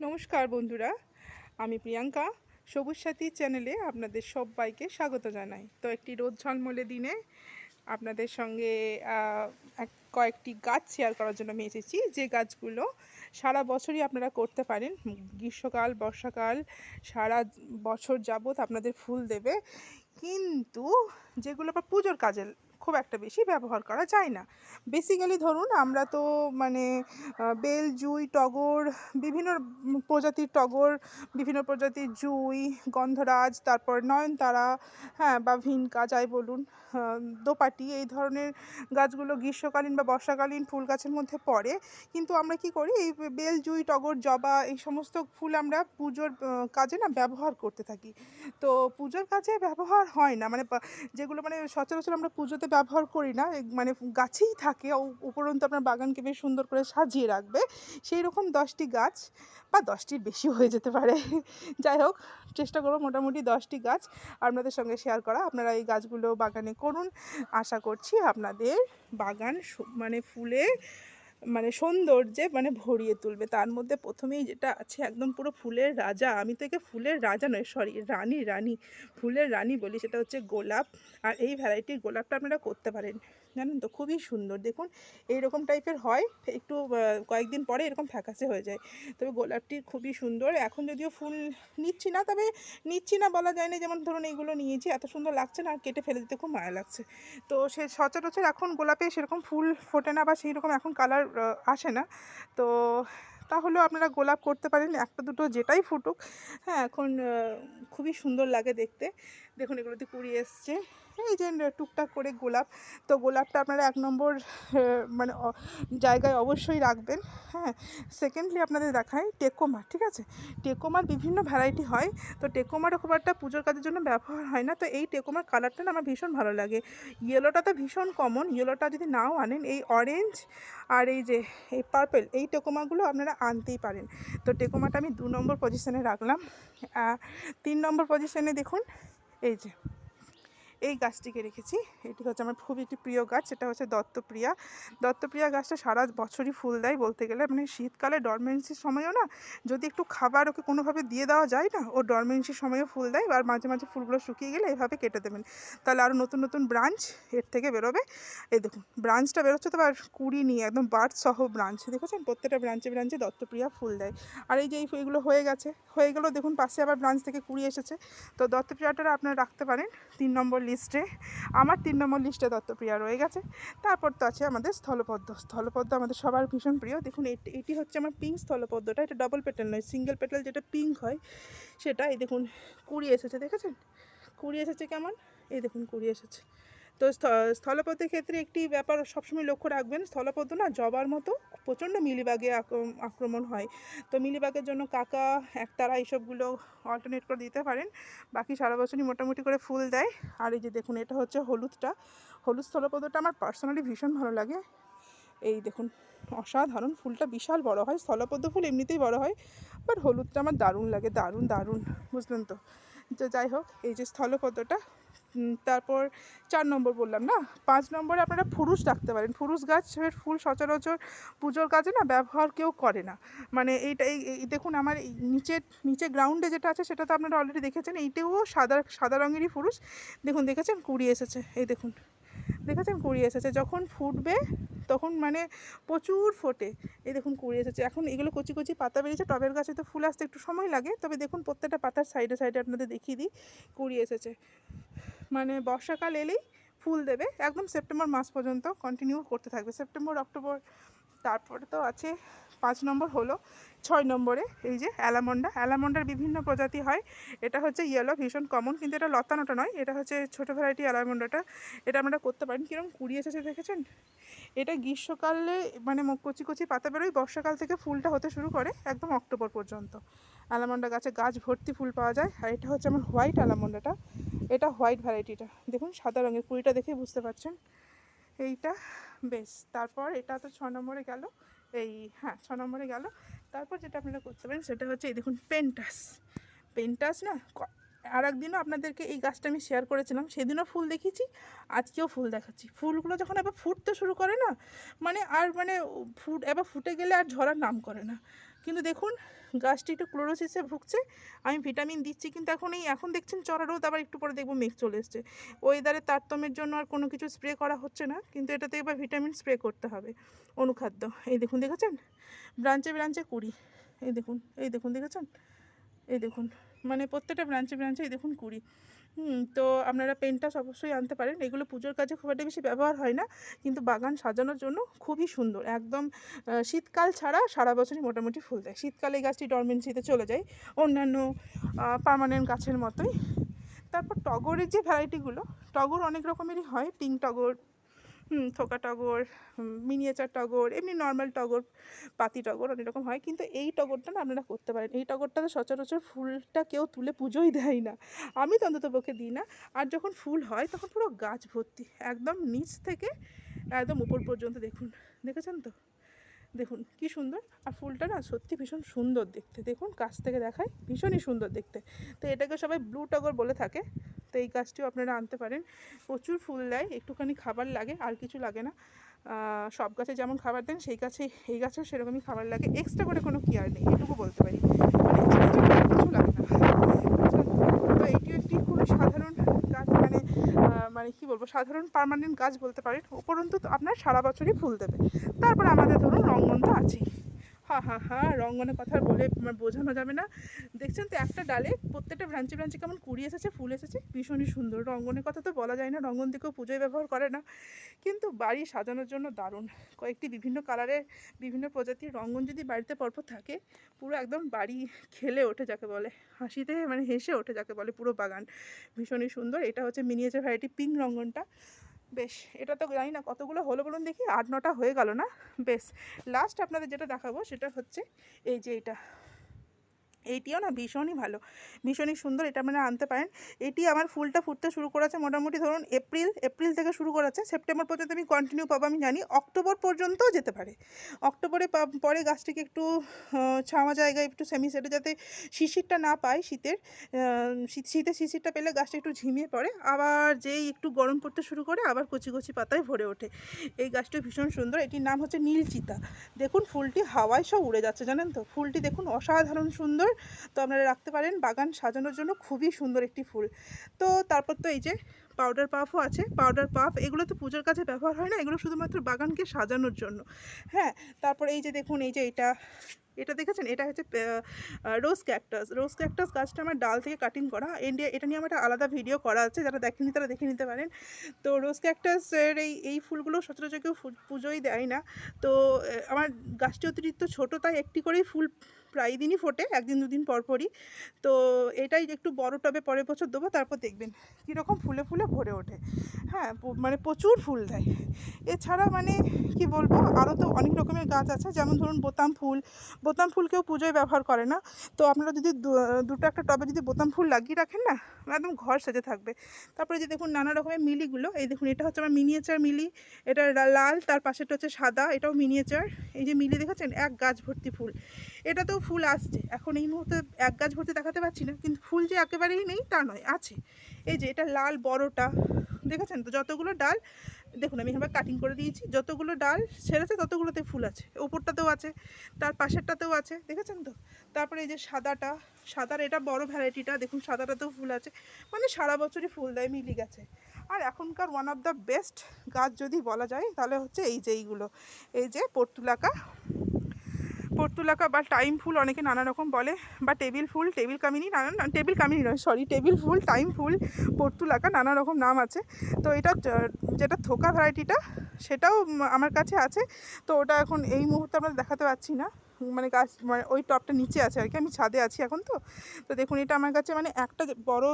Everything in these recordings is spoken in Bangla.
নমস্কার বন্ধুরা, আমি প্রিয়াঙ্কা। সবুজ সাথী চ্যানেলে আপনাদের সবাইকে স্বাগত জানাই। তো একটি রোদ ঝলমলে দিনে আপনাদের সঙ্গে কয়েকটি গাছ শেয়ার করার জন্য আমি এসেছি। যে গাছগুলো সারা বছরই আপনারা করতে পারেন, গ্রীষ্মকাল, বর্ষাকাল, সারা বছর যাবত আপনাদের ফুল দেবে। কিন্তু যেগুলো আবার পুজোর কাজে খুব একটা বেশি ব্যবহার করা যায় না। বেসিক্যালি ধরুন আমরা তো মানে বেল, জুই, টগর, বিভিন্ন প্রজাতির টগর, বিভিন্ন প্রজাতির জুই, গন্ধরাজ, তারপর নয়নতারা হ্যাঁ বা ভিনকা যাই বলুন দোপাটি, এই ধরনের গাছগুলো গ্রীষ্মকালীন বা বর্ষাকালীন ফুল গাছের মধ্যে পড়ে। কিন্তু আমরা কি করি, এই বেল, জুই, টগর, জবা, এই সমস্ত ফুল আমরা পুজোর কাজে না ব্যবহার করতে থাকি। তো পুজোর কাজে ব্যবহার হয় না। মানে যেগুলো মানে সচরাচর আমরা পুজোতে ব্যবহার করি না। মানে গাছেই থাকে। উপরন্ত আপনার বাগানকে বেশ সুন্দর করে সাজিয়ে রাখবে। সেই রকম দশটি গাছ বা দশটির বেশি হয়ে যেতে পারে। যাই হোক, চেষ্টা করব মোটামুটি দশটি গাছ আপনাদের সঙ্গে শেয়ার করা। আপনারা এই গাছগুলো বাগানে করুন। আশা করছি আপনাদের বাগান মানে ফুলে মানে সৌন্দর্যে মানে ভরিয়ে তুলবে। তার মধ্যে প্রথমেই যেটা আছে, একদম পুরো ফুলের রাজা। আমি তো একে ফুলের রাজা নয় সরি রানী রানী। ফুলের রানী বলি, সেটা হচ্ছে গোলাপ। আর এই ভ্যারাইটির গোলাপটা আপনারা করতে পারেন। জানেন তো? খুবই সুন্দর। দেখুন, এইরকম টাইপের হয় একটু কয়েকদিন পরে এরকম ফ্যাকাসে হয়ে যায়। তবে গোলাপটি খুবই সুন্দর। এখন যদিও ফুল নিচ্ছি না, তবে নিচ্ছি না বলা যায় না। যেমন ধরুন, এইগুলো নিয়েছি, এত সুন্দর লাগছে না, আর কেটে ফেলে দিতে খুব মায়া লাগছে। তো সে, সচরাচর এখন গোলাপে সেরকম ফুল ফোটে না, বা সেই রকম এখন কালার আসে না। তো তাহলেও আপনারা গোলাপ করতে পারেন, একটা দুটো যেটাই ফুটুক। হ্যাঁ এখন খুবই সুন্দর লাগে দেখতে। দেখুন, এগুলোতে কুড়ি এসছে। এই যে টুকটাক করে গোলাপ। তো গোলাপটা আপনারা এক নম্বর মানে জায়গায় অবশ্যই রাখবেন। হ্যাঁ সেকেন্ডলি আপনাদের দেখায় টেকোমা, ঠিক আছে? টেকোমার বিভিন্ন ভ্যারাইটি হয়। তো টেকোমাটা খুব একটা পুজোর কাজের জন্য ব্যবহার হয় না। তো এই টেকোমার কালারটা না আমার ভীষণ ভালো লাগে। ইয়েলোটা তো ভীষণ কমন ইয়েলোটা যদি নাও আনেন, এই অরেঞ্জ আর এই যে, এই পার্পেল এই টেকোমাগুলো আপনারা আনতেই পারেন। তো টেকোমাটা আমি দু নম্বর পজিশনে রাখলাম। তিন নম্বর পজিশনে দেখুন, এই যে। এই গাছটিকে রেখেছি। এটি হচ্ছে আমার খুব একটি প্রিয় গাছ, সেটা হচ্ছে দত্তপ্রিয়া। দত্তপ্রিয়া গাছটা সারা বছরই ফুল দেয় বলতে গেলে। মানে শীতকালে ডরমেন্সির সময়ও না, যদি একটু খাবার ওকে কোনোভাবে দিয়ে দেওয়া যায় না, ও ডরমেন্সির সময়ও ফুল দেয় আর মাঝে মাঝে ফুলগুলো শুকিয়ে গেলে এভাবে কেটে দেবেন। তাহলে আরও নতুন নতুন ব্রাঞ্চ এর থেকে বেরোবে। এই দেখুন ব্রাঞ্চটা বেরোচ্ছে তো আর কুড়ি নিয়ে, একদম বার্ড সহ ব্রাঞ্চ দেখেছেন? প্রত্যেকটা ব্রাঞ্চে ব্রাঞ্চে দত্তপ্রিয়া ফুল দেয়। আর এই যে এই ফুলগুলো হয়ে গেছে, হয়ে গেলেও দেখুন পাশে আবার ব্রাঞ্চ থেকে কুড়ি এসেছে। তো দত্তপ্রিয়াটা আপনারা রাখতে পারেন। তিন নম্বর লিস্টে আমার তিন নম্বর লিস্টে দত্তপ্রিয়া রয়ে গেছে। তারপর তো আছে আমাদের স্থলপদ্ম। স্থলপদ্ম আমাদের সবার ভীষণ প্রিয়। দেখুন, এটি এটি হচ্ছে আমার পিঙ্ক স্থলপদ্মটা। এটা ডবল পেটেল নয় সিঙ্গেল পেটেল যেটা পিঙ্ক হয়, সেটা এই দেখুন, কুড়ি এসেছে, দেখেছেন? কুড়ি এসেছে কেমন? এই দেখুন, কুড়ি এসেছে। তো স্থ- স্থলপদ্মের ক্ষেত্রে একটি ব্যাপার সবসময় লক্ষ্য রাখবেন, স্থলপদ্ম না জবার মতো প্রচণ্ড মিলিবাগে আক্রম- আক্রমণ হয়। তো মিলিবাগের জন্য কাকা, একতারা এইসবগুলো অল্টারনেট করে দিতে পারেন। বাকি সারা বছরই মোটামুটি করে ফুল দেয়। আর এই যে দেখুন, এটা হচ্ছে হলুদটা। হলুদ স্থলপদ্মটা আমার পার্সোনালি ভীষণ ভালো লাগে। এই দেখুন, অসাধারণ ফুলটা বিশাল বড় হয়। স্থলপদ্ম ফুল এমনিতেই বড় হয় বাট হলুদটা আমার দারুণ লাগে, দারুণ দারুণ, বুঝলেন তো যাই হোক, এই যে স্থলপদ্মটা তারপর চার নম্বর বললাম না? পাঁচ নম্বরে আপনারা ফুরুষ রাখতে পারেন। ফুরুষ গাছের ফুল সচরাচর পুজোর কাজে না ব্যবহার কেউ করে না। মানে এইটা, এই দেখুন আমার এই নিচে নিচে গ্রাউন্ডে যেটা আছে সেটা তো আপনারা অলরেডি দেখেছেন। এইটাও সাদা সাদা রঙেরই ফুরুষ। দেখুন, দেখেছেন? কুড়ি এসেছে। এই দেখুন। দেখেছেন? কুড়ি এসেছে। যখন ফুটবে, তখন মানে প্রচুর ফোটে। এই দেখুন কুড়ি এসেছে। এখন এগুলো কচি কচি পাতা বেরিয়েছে। টবের গাছে তো ফুল আসতে একটু সময় লাগে। তবে দেখুন, প্রত্যেকটা পাতার সাইডে সাইডে আপনাদের দেখিয়ে দিই। কুড়ি এসেছে। মানে বর্ষাকাল এলেই ফুল দেবে। একদম সেপ্টেম্বর মাস পর্যন্ত কন্টিনিউ করতে থাকবে। সেপ্টেম্বর, অক্টোবর, তারপরে তো আছে, পাঁচ নম্বর হলো। ছয় নম্বরে, এই যে অ্যালামন্ডা। অ্যালামন্ডার বিভিন্ন প্রজাতি হয়। এটা হচ্ছে ইয়েলো ভীষণ কমন কিন্তু এটা লতানোটা নয়। এটা হচ্ছে ছোটো ভ্যারাইটি অ্যালামন্ডাটা। এটা আমরা করতে পারেন কীরকম কুড়ি এসেছে দেখেছেন? এটা গ্রীষ্মকালে মানে কচি কচি পাতা বেরোয়, বর্ষাকাল থেকে ফুলটা হতে শুরু করে একদম অক্টোবর পর্যন্ত। অ্যালামন্ডা গাছে গাছ ভর্তি ফুল পাওয়া যায়। আর এটা হচ্ছে আমার হোয়াইট অ্যালামন্ডাটা। এটা হোয়াইট ভ্যারাইটিটা দেখুন, সাদা রঙের কুড়িটা দেখেই বুঝতে পারছেন। এইটা, বেশ। তারপর এটা তো ছ নম্বরে গেল। এই হ্যাঁ ছ নম্বরে গেল। তারপর যেটা আপনারা করতে পারেন সেটা হচ্ছে এই দেখুন পেন্টাস পেন্টাস না আর একদিনও আপনাদেরকে এই গাছটা আমি শেয়ার করেছিলাম, সেদিনও ফুল দেখিয়েছি, আজকেও ফুল দেখাচ্ছি। ফুলগুলো যখন এবার ফুটতে শুরু করে না মানে আর মানে ফুট, এবার ফুটে গেলে আর ঝরার নাম করে না। কিন্তু দেখুন, গাছটি একটু ক্লোরোসিসে ভুগছে, আমি ভিটামিন দিচ্ছি, কিন্তু এখন এই, এখন দেখছেন চড়া রোদ, আবার একটু পরে দেখব মেঘ চলে এসছে। ওয়েদারের তারতম্যের জন্য আর কোনো কিছু স্প্রে করা হচ্ছে না, কিন্তু এটাতে এবার ভিটামিন স্প্রে করতে হবে, অনুখাদ্য। এই দেখুন, দেখেছেন? ব্রাঞ্চে ব্রাঞ্চে কুড়ি। এই দেখুন এই দেখুন, দেখেছেন? এই দেখুন। মানে প্রত্যেকটা ব্রাঞ্চে ব্রাঞ্চে এই দেখুন কুড়ি। তো আপনারা পেনটাস অবশ্যই আনতে পারেন। এগুলো পুজোর কাজে খুব একটা বেশি ব্যবহার হয় না, কিন্তু বাগান সাজানোর জন্য খুবই সুন্দর। একদম শীতকাল ছাড়া সারা বছরই মোটামুটি ফুল দেয়। শীতকালে গাছটি ডরমেন্সিতে চলে যায়। অন্যান্য পার্মানেন্ট গাছের মতোই। তারপর টগরের যে ভ্যারাইটিগুলো টগর অনেক রকমেরই হয়। পিঙ্ক টগর থোকা টগর মিনিয়েচার টগর, এমনি নর্মাল টগর, পাতি টগর, অনেক রকম হয়। কিন্তু এই টগরটা না আপনারা করতে পারেন। এই টগরটা তো সচরাচর ফুলটা কেউ তুলে পুজোই দেয় না। আমি তো অন্তত পক্ষে দিই না। আর যখন ফুল হয়, তখন পুরো গাছ ভর্তি, একদম নিচ থেকে একদম উপর পর্যন্ত। দেখুন, দেখেছেন তো? দেখুন, কি সুন্দর। আর ফুলটা না সত্যি ভীষণ সুন্দর দেখতে। দেখুন, কাছ থেকে দেখায়, ভীষণই সুন্দর দেখতে। তো এটাকে সবাই ব্লু টগর বলে থাকে। তো এই গাছটিও আপনারা আনতে পারেন। প্রচুর ফুল দেয়, একটুখানি খাবার লাগে, আর কিছু লাগে না। সব গাছে যেমন খাবার দেন, সেই গাছে, এই গাছেও সেরকমই খাবার লাগে। এক্সট্রা করে কোনো কেয়ার নেই, এটুকু বলতে পারি। মানে কিছু লাগে না? তো এইটিও একটি খুবই সাধারণ গাছ মানে মানে কি বলব, সাধারণ পারমানেন্ট গাছ বলতে পারেন। উপরন্তু আপনার সারা বছরই ফুল দেবে। তারপর আমাদের ধরুন রঙ্গন তো আছেই। হা হা হা রঙ্গনের কথা আর বলে বোঝানো যাবে না। দেখছেন তো একটা ডালে প্রত্যেকটা ব্রাঞ্চে ব্রাঞ্চে কেমন কুড়ি এসেছে, ফুল এসেছে ভীষণই সুন্দর। রঙ্গনের কথা তো বলা যায় না, রঙ্গন দিকেও পুজোয় ব্যবহার করে না। কিন্তু বাড়ি সাজানোর জন্য দারুণ। কয়েকটি বিভিন্ন কালারের, বিভিন্ন প্রজাতির রঙ্গন যদি বাড়িতে পরপর থাকে, পুরো একদম বাড়ি খেলে ওঠে যাকে বলে। হাসিতে মানে হেসে ওঠে যাকে বলে পুরো বাগান। ভীষণই সুন্দর। এটা হচ্ছে মিনিয়েচার ভ্যারাইটি পিঙ্ক রঙ্গনটা। বেশ, এটা তো জানি না কতগুলো হলো বলুন দেখি, আট নটা হয়ে গেল না? বেশ লাস্ট আপনাদের যেটা দেখাবো সেটা হচ্ছে এই যে এটা। এইটিও না ভীষণই ভালো, ভীষণই সুন্দর, এটা মানে আনতে পারেন। এটি আমার ফুলটা ফুটতে শুরু করেছে মোটামুটি ধরুন এপ্রিল এপ্রিল থেকে শুরু করেছে, সেপ্টেম্বর পর্যন্ত আমি কন্টিনিউ পাবো, আমি জানি অক্টোবর পর্যন্তও যেতে পারে। অক্টোবরে পরে গাছটিকে একটু ছাওয়া জায়গায় একটু সেমি সেটে যাতে শিশিরটা না পায় শীতের শীতে শিশিরটা পেলে গাছটা একটু ঝিমিয়ে পড়ে, আবার যেই একটু গরম পড়তে শুরু করে আবার কচি কচি পাতায় ভরে ওঠে। এই গাছটি ভীষণ সুন্দর, এটির নাম হচ্ছে নীলচিতা। দেখুন ফুলটি হাওয়ায় সব উড়ে যাচ্ছে, জানেন তো? ফুলটি দেখুন অসাধারণ সুন্দর তো আপনারা রাখতে পারেন। বাগান সাজানোর জন্য খুবই সুন্দর একটি ফুল। তো তারপর তো এই যে পাউডার পাফও আছে। পাউডার পাফ এগুলো তো পুজোর কাছে ব্যবহার হয় না। এগুলো শুধুমাত্র বাগানকে সাজানোর জন্য। হ্যাঁ তারপর এই যে দেখুন, এই যে এটা এটা দেখেছেন? এটা হচ্ছে রোজ ক্যাকটাস রোজ ক্যাকটাস গাছটা আমার ডাল থেকে কাটিং করা। ইন্ডিয়া এটা নিয়ে আমার একটা আলাদা ভিডিও করা আছে, যারা দেখেনি তারা দেখে নিতে পারেন। তো রোজ ক্যাকটাসের এই এই ফুলগুলো সচরাচর কেউ পুজোই দেয় না। তো আমার গাছটি অতিরিক্ত ছোটো, তাই একটি করেই ফুল প্রায় দিনই ফোটে, একদিন দুদিন পর পরই। তো এটাই একটু বড় টবে পরের বছর দেবো, তারপর দেখবেন কীরকম ফুলে ফুলে ভরে ওঠে। হ্যাঁ মানে প্রচুর ফুল দেয়। এছাড়া মানে কি বলব, আরও তো অনেক রকমের গাছ আছে। যেমন ধরুন বোতাম ফুল বোতাম ফুল কেউ পুজোয় ব্যবহার করে না। তো আপনারা যদি দুটো একটা টবে যদি বোতাম ফুল লাগিয়ে রাখেন না, একদম ঘর সেজে থাকবে। তারপরে যে দেখুন নানা রকমের মিলিগুলো, এই দেখুন এটা হচ্ছে আমার মিনিয়েচার মিলি, এটা লাল, তার পাশেটা হচ্ছে সাদা, এটাও মিনিয়েচার এই যে মিলি দেখেছেন, এক গাছ ভর্তি ফুল। এটাতেও ফুল আসছে। এখন এই মুহূর্তে এক গাছ ভর্তি দেখাতে পারছি না, কিন্তু ফুল যে একেবারেই নেই তা নয়, আছে। এই যে এটা লাল বড়টা, দেখেছেন তো? যতগুলো ডাল দেখুন, আমি এবার কাটিং করে দিয়েছি। যতগুলো ডাল ছেড়েছে, ততগুলোতে ফুল আছে। ওপরটাতেও আছে, তার পাশেরটাতেও আছে, দেখেছেন তো? তারপরে এই যে সাদাটা, সাদার এটা বড় ভ্যারাইটিটা, দেখুন সাদাটাতেও ফুল আছে। মানে সারা বছরই ফুল দেয় মিলি গাছে। আর এখনকার ওয়ান অফ দ্য বেস্ট গাছ যদি বলা যায়, তাহলে হচ্ছে এই যে এইগুলো। এই যে পর্তুলাকা পর্তুলাকা বা টাইম ফুল অনেকে নানা রকম বলে, বা টেবিল ফুল টেবিল কামিনি, নানা টেবিল কামিনি নয় সরি টেবিল ফুল টাইম ফুল, পর্তুলাকা, নানা রকম নাম আছে। তো এটা, যেটা থোকা ভ্যারাইটিটা সেটাও আমার কাছে আছে। তো ওটা এখন এই মুহূর্তে আমরা দেখাতে পারছি না। মানে গাছ মানে ওই টপটা নিচে আছে আর কি, আমি ছাদে আছি এখন তো। তো দেখুন, এটা আমার কাছে মানে একটা বড়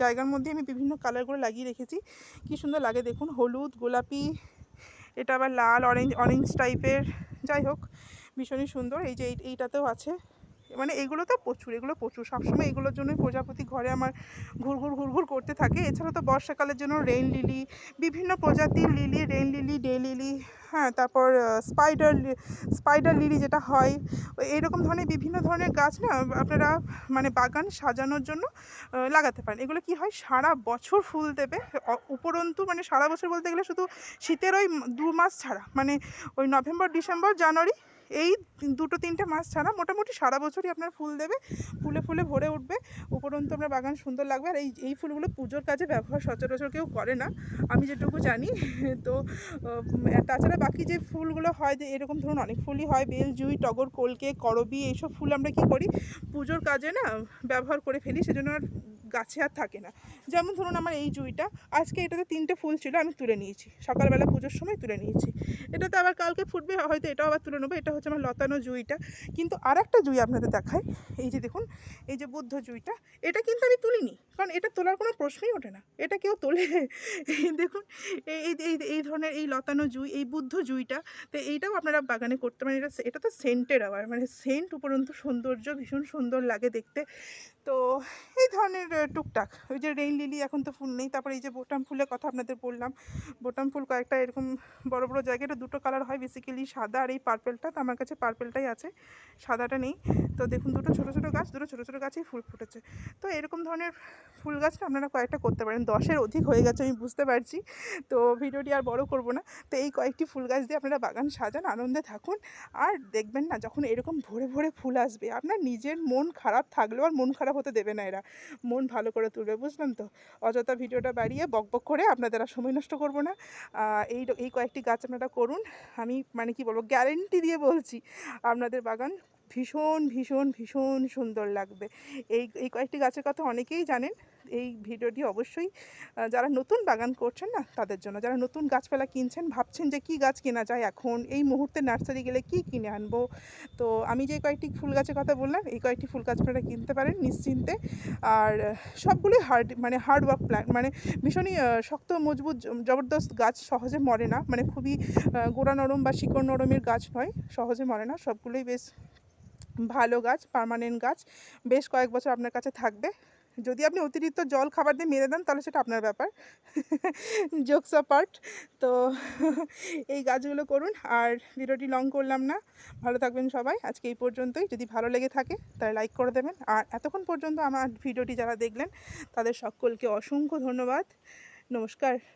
জায়গার মধ্যে আমি বিভিন্ন কালারগুলো লাগিয়ে রেখেছি। কি সুন্দর লাগে দেখুন, হলুদ, গোলাপি, এটা আবার লাল অরেঞ্জ অরেঞ্জ টাইপের যাই হোক। ভীষণই সুন্দর। এই যে এই- এইটাতেও আছে। মানে এগুলো তো প্রচুর, এগুলো প্রচুর। সবসময় এগুলোর জন্যই প্রজাপতি ঘরে আমার ঘুরঘুর ঘুরঘুর করতে থাকে। এছাড়া তো বর্ষাকালের জন্য রেইন লিলি বিভিন্ন প্রজাতির lily rain lily day lily হ্যাঁ তারপর স্পাইডার স্পাইডার লিলি যেটা হয় ওই এরকম ধরনের বিভিন্ন ধরনের গাছ না, আপনারা মানে বাগান সাজানোর জন্য লাগাতে পারেন। এগুলো কি হয়, সারা বছর ফুল দেবে। উপরন্তু মানে সারা বছর বলতে গেলে শুধু শীতের ওই দু মাস ছাড়া। মানে ওই নভেম্বর, ডিসেম্বর, জানুয়ারি এই দুটো তিনটে মাস ছাড়া মোটামুটি সারা বছরই আপনার ফুল দেবে, ফুলে ফুলে ভরে উঠবে। উপরন্তু আপনার বাগান সুন্দর লাগবে। আর এই এই ফুলগুলো পুজোর কাজে ব্যবহার সচরাচর কেউ করে না। আমি যেটুকু জানি, তো তাছাড়া বাকি যে ফুলগুলো হয়, যে এরকম ধরুন অনেক ফুলই হয়, বেল, জুই, টগর, কলকে, করবি, এইসব ফুল আমরা কি করি? পুজোর কাজে না ব্যবহার করে ফেলি। সেজন্য আর গাছে আর থাকে না। যেমন ধরুন আমার এই জুঁইটা, আজকে এটাতে তিনটে ফুল ছিল, আমি তুলে নিয়েছি। সকালবেলা পুজোর সময় তুলে নিয়েছি। এটাতে আবার কালকে ফুটবে, হয়তো এটাও আবার তুলে নেব, এটা হচ্ছে আমার লতানো জুঁইটা। কিন্তু আর একটা জুঁই আপনাদের দেখায় এই যে দেখুন, এই যে বুদ্ধ জুঁইটা, এটা কিন্তু আমি তুলিনি, কারণ এটা তোলার কোনো প্রশ্নই ওঠে না। এটা কেউ তোলে দেখুন এই এই ধরনের এই লতানো জুঁই, এই বুদ্ধ জুঁইটা, তো এইটাও আপনারা বাগানে করতে পারেন। এটা এটা তো সেন্টের আবার মানে সেন্ট উপরন্তু সৌন্দর্য ভীষণ সুন্দর লাগে দেখতে। তো এই ধরনের টুকটাক। ওই যে রেইন লিলি এখন তো ফুল নেই, তারপরে এই যে বোটাম ফুলের কথা আপনাদের বললাম। বোটাম ফুল কয়েকটা এরকম বড় বড় জায়গায়, এটা দুটো কালার হয় বেসিক্যালি সাদা আর এই পার্পেলটা তো আমার কাছে পার্পেলটাই আছে, সাদাটা নেই। তো দেখুন, দুটো ছোটো ছোটো গাছ, দুটো ছোটো ছোটো গাছেই ফুল ফুটেছে। তো এরকম ধরনের ফুল গাছটা আপনারা কয়েকটা করতে পারেন, দশের অধিক হয়ে গেছে, আমি বুঝতে পারছি। তো ভিডিওটি আর বড় করব না। তো এই কয়েকটি ফুল গাছ দিয়ে আপনারা বাগান সাজান, আনন্দে থাকুন। আর দেখবেন না, যখন এরকম ভরে ভরে ফুল আসবে, আপনার নিজের মন খারাপ থাকলেও আর মন খারাপ হতে দেবে না এরা। মন ভালো করে তুলবে, বুঝলেন তো? অযথা ভিডিওটা বাড়িয়ে বকবক করে আপনাদের আর সময় নষ্ট করব না। এই এই কয়েকটি গাছ আপনারা করুন। আমি মানে কি বলব গ্যারেন্টি দিয়ে বলছি, আপনাদের বাগান ভীষণ ভীষণ ভীষণ সুন্দর লাগবে। এই এই কয়েকটি গাছের কথা অনেকেই জানেন। এই ভিডিওটি অবশ্যই যারা নতুন বাগান করছেন না তাদের জন্য। যারা নতুন গাছপালা কিনছেন ভাবছেন যে কী গাছ কেনা যায় এখন? এই মুহূর্তে নার্সারি গেলে কি কিনে আনব? তো আমি যে কয়েকটি ফুল গাছের কথা বললাম এই কয়েকটি ফুল গাছ আপনারা কিনতে পারেন নিশ্চিন্তে। আর আহ, সবগুলোই হার্ড মানে হার্ড ওয়ার্ক প্ল্যান মানে ভীষণই শক্ত মজবুত জবরদস্ত গাছ সহজে মরে না। মানে খুবই গোড়া নরম বা শিকড় নরমের গাছ নয় সহজে মরে না। সবগুলোই বেশ ভালো গাছ পার্মানেন্ট গাছ, বেশ কয়েক বছর আপনার কাছে থাকবে। যদি আপনি অতিরিক্ত জল, খাবার দিয়ে মেরে দেন, তাহলে সেটা আপনার ব্যাপার। জোকস পার্ট তো এই গাছগুলো করুন। আর ভিডিওটি লং করলাম না। ভালো থাকবেন সবাই। আজকে এই পর্যন্তই। যদি ভালো লেগে থাকে, তাহলে লাইক করে দেবেন। আর এতক্ষণ পর্যন্ত আমার ভিডিওটি যারা দেখলেন, তাদের সকলকে অসংখ্য ধন্যবাদ। নমস্কার।